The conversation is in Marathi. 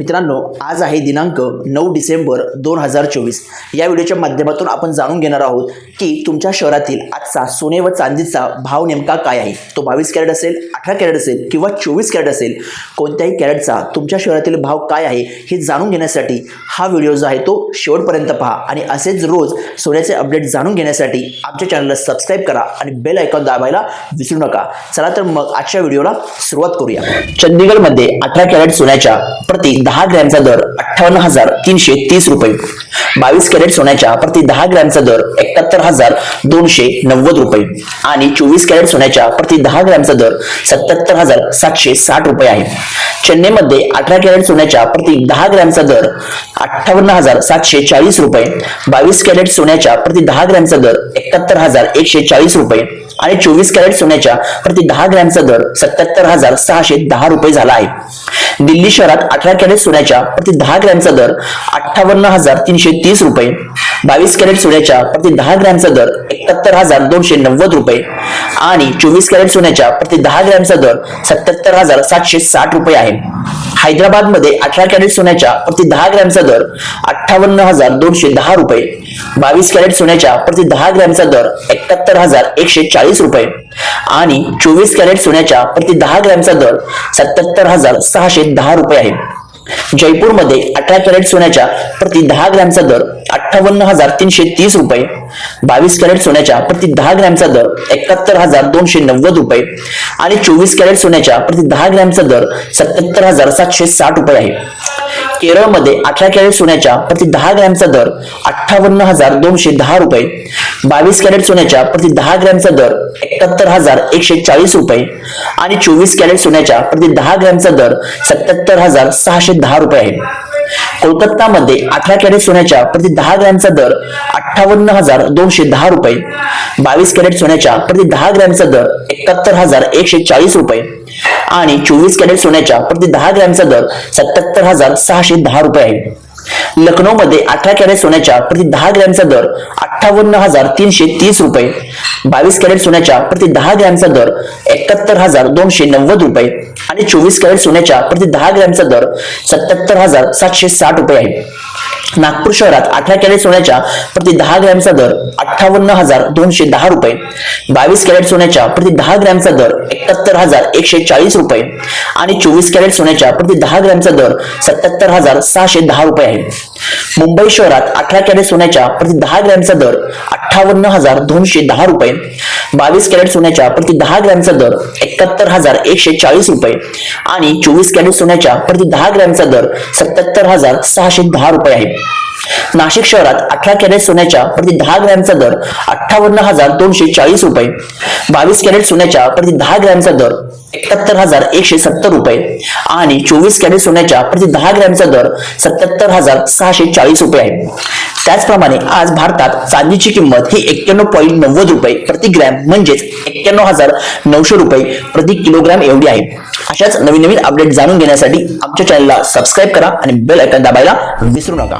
मित्रांनो आज आहे दिनांक नऊ डिसेंबर दोन हजार चोवीस. या व्हिडिओच्या माध्यमातून आपण जाणून घेणार आहोत की तुमच्या शहरातील आजचा सोने व चांदीचा भाव नेमका काय आहे? तो बावीस कॅरेट असेल अठरा कॅरेट असेल किंवा चोवीस कॅरेट असेल कोणत्याही कॅरेटचा तुमच्या शहरातील भाव काय आहे हे जाणून घेण्यासाठी हा व्हिडिओ जो आहे तो शेवटपर्यंत पहा आणि असेच रोज सोन्याचे अपडेट जाणून घेण्यासाठी आमच्या चॅनलला सबस्क्राईब करा आणि बेल आयकॉन दाबायला विसरू नका. चला तर मग आजच्या व्हिडिओला सुरुवात करूया. चंदीगडमध्ये अठरा कॅरेट सोन्याच्या प्रति दहा ग्रॅमचा दर अठ्ठावन्न हजार तीनशे तीस रुपये. बावीस कॅरेट सोन्याच्या प्रति दहा ग्रॅमचा दर एकाहत्तर हजार दोनशे नव्वद रुपये. आणि चोवीस कॅरेट सोन्याच्या प्रति दहा ग्रॅमचा दर सत्याहत्तर हजार सातशे साठ रुपये आहे. चेन्नईमध्ये अठरा कॅरेट सोन्याच्या प्रति दहा ग्रॅमचा दर अठ्ठावन्न हजार सातशे चाळीस रुपये. बावीस कॅरेट सोन्याच्या प्रति दहा ग्रॅमचा दर एकाहत्तर हजार एकशे चाळीस रुपये. आणि चोवीस कॅरेट सोन्याच्या प्रति दहा ग्रॅमचा दर सत्याहत्तर हजार सहाशे दहा रुपये झाला आहे. दिल्ली शहरात अठरा कॅरेट सोन्याच्या प्रति दहा ग्रॅमचा दर अठ्ठावन्न हजार तीनशे तीस रुपये. बावीस कॅरेट सोन्याच्या प्रति दहा ग्रॅमचा दर एकाहत्तर हजार दोनशे नव्वद रुपये. आणि चोवीस कॅरेट सोन्याच्या प्रति दहा ग्रॅमचा दर सत्याहत्तर हजार सातशे साठ रुपये आहे. हैदराबादमध्ये अठरा कॅरेट सोन्याच्या प्रति दहा ग्रॅमचा दर अठ्ठावन्न हजार दोनशे दहा रुपये. बावीस कॅरेट सोन्याच्या प्रति दहा ग्रॅमचा दर एकाहत्तर हजार एकशे चाळीस रुपये. आणि चोवीस कॅरेट सोन्याच्या प्रति दहा ग्रॅमचा दर सत्याहत्तर हजार सहाशे दहा रुपये आहे. जयपूरमध्ये अठरा कॅरेट सोन्याच्या प्रति दहा ग्रॅमचा दर अठ्ठावन्न हजार तीनशे तीस रुपये. बावीस कॅरेट सोन्याच्या प्रति दहा ग्रॅमचा दर एकाहत्तर हजार दोनशे नव्वद रुपये. आणि चोवीस कॅरेट सोन्याच्या प्रति दहा ग्रॅमचा दर सत्याहत्तर हजार सातशे साठ रुपये आहे. केरळमध्ये अठरा कॅरेट सोन्याच्या प्रति दहा ग्रॅमचा दर अठ्ठावन्न हजार दोनशे दहा रुपये. बावीस कॅरेट सोन्याच्या प्रति दहा ग्रॅमचा दर एकाहत्तर हजार एकशे चाळीस रुपये आणि चोवीस कॅरेट सोन्याच्या प्रति दहा ग्रॅमचा दर सत्याहत्तर हजार सहाशे दहा रुपये आहे. कोलकातामध्ये अठरा कॅरेट सोन्याच्या प्रति दहा ग्रॅमचा दर अठ्ठावन्न हजार दोनशे दहा रुपये. बावीस कॅरेट सोन्याच्या प्रति दहा ग्रॅमचा दर एकाहत्तर हजार एकशे चाळीस रुपये. आणि चोवीस कॅरेट सोन्याच्या प्रति दहा ग्रॅमचा दर सत्याहत्तर हजार सहाशे दहा रुपये आहे. लखनौ मध्ये अठरा कॅरेट सोन्याच्या प्रति दहा ग्रॅमचा दर अठ्ठावन्न हजार तीनशे तीस रुपये. बावीस कॅरेट सोन्याच्या प्रति दहा ग्रॅमचा दर एकाहत्तर हजार दोनशे नव्वद रुपये. आणि चोवीस कॅरेट सोन्याच्या प्रति दहा ग्रॅमचा दर सत्याहत्तर हजार सातशे साठ रुपये आहे. नागपूर शहरात अठरा कॅरेट सोन्याच्या प्रति दहा ग्रॅमचा दर अठ्ठावन्न हजार दोनशे दहा रुपये. बावीस कॅरेट सोन्याच्या प्रति दहा ग्रॅमचा दर एकाहत्तर हजार एकशे चाळीस रुपये. आणि चोवीस कॅरेट सोन्याच्या प्रति दहा ग्रॅमचा दर सत्याहत्तर हजार सहाशे दहा रुपये आहे. मुंबई शहरात अठरा कॅरेट सोन्याच्या प्रति दहा ग्रॅमचा दर अठ्ठावन्न हजार दोनशे दहा रुपये. बावीस कॅरेट सोन्याच्या प्रति दहा ग्रॅमचा दर एकाहत्तर हजार एकशे चाळीस रुपये आणि चोवीस कॅरेट सोन्याच्या प्रति दहा ग्रॅमचा दर सत्याहत्तर हजार सहाशे दहा रुपये आहे. नाशिक शहरात अठरा कॅरेट सोन्याच्या प्रति दहा ग्रॅमचा दर अठ्ठावन्न हजार दोनशे चाळीस रुपये. बावीस कॅरेट सोन्याच्या प्रति दहा ग्रॅमचा दर एकाहत्तर हजार एकशे सत्तर रुपये आणि चोवीस कॅरेट सोन्याच्या प्रति दहा ग्रॅमचा दर सत्याहत्तर हजार सहाशे चाळीस रुपये आहे. त्याचप्रमाणे आज भारतात चांदीची किंमत ही एक्क्याण्णव पॉईंट नव्वद रुपये प्रति ग्रॅम म्हणजेच एक्क्याण्णव हजार नऊशे रुपये प्रति किलोग्रॅम एवढी आहे. अशाच नवीन नवीन अपडेट जाणून घेण्यासाठी आमच्या चॅनलला सबस्क्राईब करा आणि बेल ऐकन दाबायला विसरू नका.